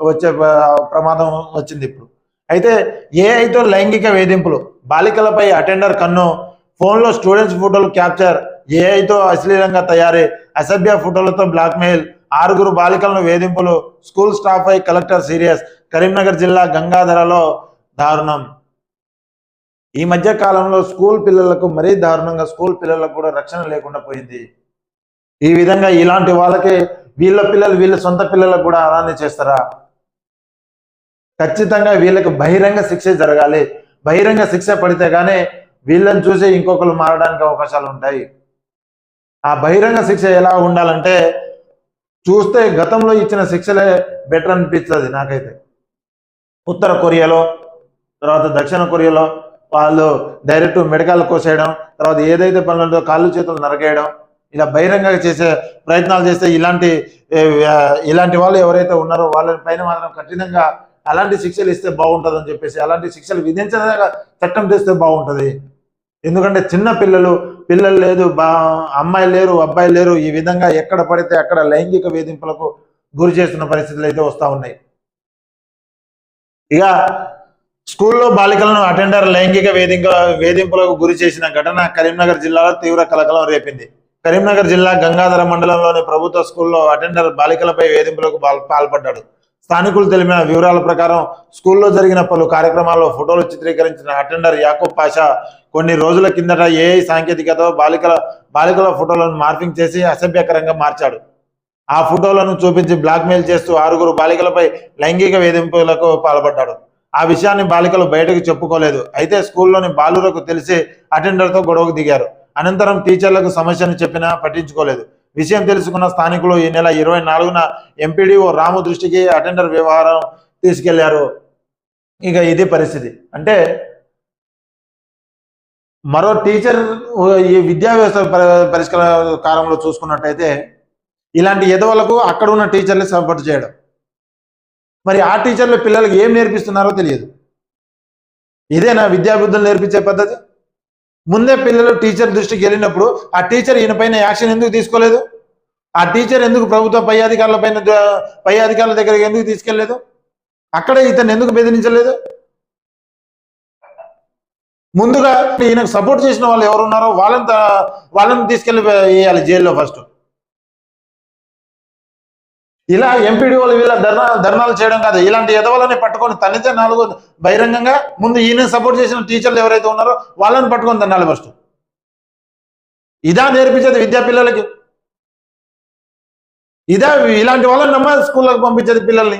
వచ్చే ప్రమాదం వచ్చింది ఇప్పుడు. అయితే ఏఐతో లైంగిక వేధింపులు. బాలికలపై అటెండర్ కన్ను. ఫోన్లో స్టూడెంట్స్ ఫోటోలు క్యాప్చర్. ఏఐతో అశ్లీలంగా తయారీ. అసభ్య ఫోటోలతో బ్లాక్మెయిల్. ఆరుగురు బాలికలను వేధింపులు. స్కూల్ స్టాఫ్ పై కలెక్టర్ సీరియస్. కరీంనగర్ జిల్లా గంగాధరలో దారుణం. ఈ మధ్య కాలంలో స్కూల్ పిల్లలకు మరీ దారుణంగా స్కూల్ పిల్లలకు కూడా రక్షణ లేకుండా పోయింది. ఈ విధంగా ఇలాంటి వాళ్ళకి వీళ్ళ పిల్లలు వీళ్ళ సొంత పిల్లలకు కూడా అలానే చేస్తారా? ఖచ్చితంగా వీళ్ళకి బహిరంగ శిక్ష జరగాలి. బహిరంగ శిక్ష పడితే గానీ వీళ్ళని చూసి ఇంకొకరు మారడానికి అవకాశాలు ఉంటాయి. ఆ బహిరంగ శిక్ష ఎలా ఉండాలంటే చూస్తే గతంలో ఇచ్చిన శిక్షలే బెటర్ అనిపిస్తుంది నాకైతే. ఉత్తర కొరియాలో తర్వాత దక్షిణ కొరియాలో వాళ్ళు డైరెక్ట్ మెడికల్ కోసేయడం తర్వాత ఏదైతే పనులుందో కాళ్ళు చేతులు నరకేయడం ఇలా బహిరంగంగా చేసే ప్రయత్నాలు చేస్తే ఇలాంటి ఇలాంటి వాళ్ళు ఎవరైతే ఉన్నారో వాళ్ళ పైన మాత్రం కఠినంగా అలాంటి శిక్షలు ఇస్తే బాగుంటుంది అని చెప్పేసి అలాంటి శిక్షలు విధించదాకా చట్టం తెస్తే బాగుంటుంది. ఎందుకంటే చిన్న పిల్లలు పిల్లలు లేదు బా అమ్మాయి లేరు అబ్బాయి లేరు ఈ విధంగా ఎక్కడ పడితే అక్కడ లైంగిక వేధింపులకు గురి చేస్తున్న పరిస్థితులు అయితే వస్తూ ఉన్నాయి. ఇక స్కూల్లో బాలికలను అటెండర్ లైంగిక వేధింక వేధింపులకు గురి చేసిన ఘటన కరీంనగర్ జిల్లాలో తీవ్ర కలకలం రేపింది. కరీంనగర్ జిల్లా గంగాధర మండలంలోని ప్రభుత్వ స్కూల్లో అటెండర్ బాలికలపై వేధింపులకు పాల్- పాల్పడ్డాడు. స్థానికులు తెలిపిన వివరాల ప్రకారం స్కూల్లో జరిగిన పలు కార్యక్రమాల్లో ఫోటోలు చిత్రీకరించిన అటెండర్ యాకూబ్ పాషా కొన్ని రోజుల కిందట ఏఐ సాంకేతికతో బాలికల బాలికల ఫోటోలను మార్పింగ్ చేసి అసభ్యకరంగా మార్చాడు. ఆ ఫోటోలను చూపించి బ్లాక్మెయిల్ చేస్తూ ఆరుగురు బాలికలపై లైంగిక వేధింపులకు పాల్పడ్డాడు. ఆ విషయాన్ని బాలికలు బయటకు చెప్పుకోలేదు. అయితే స్కూల్లోని బాలురకు తెలిసి అటెండర్తో గొడవకు దిగారు. అనంతరం టీచర్లకు సమస్యను చెప్పినా పట్టించుకోలేదు. విషయం తెలుసుకున్న స్థానికులు ఈ నెల ఇరవై నాలుగున ఎంపీడీఓ రాము దృష్టికి అటెండర్ వ్యవహారం తీసుకెళ్ళారు. ఇక ఇది పరిస్థితి. అంటే మరో టీచర్ ఈ విద్యా వ్యవస్థ పరి- పరిష్కారంలో చూసుకున్నట్టయితే ఇలాంటి ఎదవలకు అక్కడ ఉన్న టీచర్లు సపోర్ట్ చేయడం. మరి ఆ టీచర్లు పిల్లలకు ఏం నేర్పిస్తున్నారో తెలియదు. ఇదేనా విద్యాబుద్ధులు నేర్పించే పద్ధతి? ముందే పిల్లలు టీచర్ దృష్టికి వెళ్ళినప్పుడు ఆ టీచర్ ఈయన పైన యాక్షన్ ఎందుకు తీసుకోలేదు? ఆ టీచర్ ఎందుకు ప్రభుత్వ పై అధికారుల పైన పై అధికారుల దగ్గరికి ఎందుకు తీసుకెళ్ళేదు అక్కడే ఇతను ఎందుకు బెదిరించలేదు? ముందుగా ఈయనకు సపోర్ట్ చేసిన వాళ్ళు ఎవరున్నారో వాళ్ళని వాళ్ళని తీసుకెళ్ళి వేయాలి జైల్లో ఫస్ట్ ఇలా ఎంపీడీఓలు వీళ్ళ ధర్నా ధర్నాలు చేయడం కాదు. ఇలాంటి ఎదవలని పట్టుకొని తనితే నాలుగు బహిరంగంగా ముందు ఈయన సపోర్ట్ చేసిన టీచర్లు ఎవరైతే ఉన్నారో వాళ్ళని పట్టుకొని తన్నాలి ఫస్ట్ ఇదా నేర్పించేది విద్యా పిల్లలకి. ఇదా ఇలాంటి వాళ్ళని నమ్మ స్కూళ్ళకి పంపించేది పిల్లల్ని.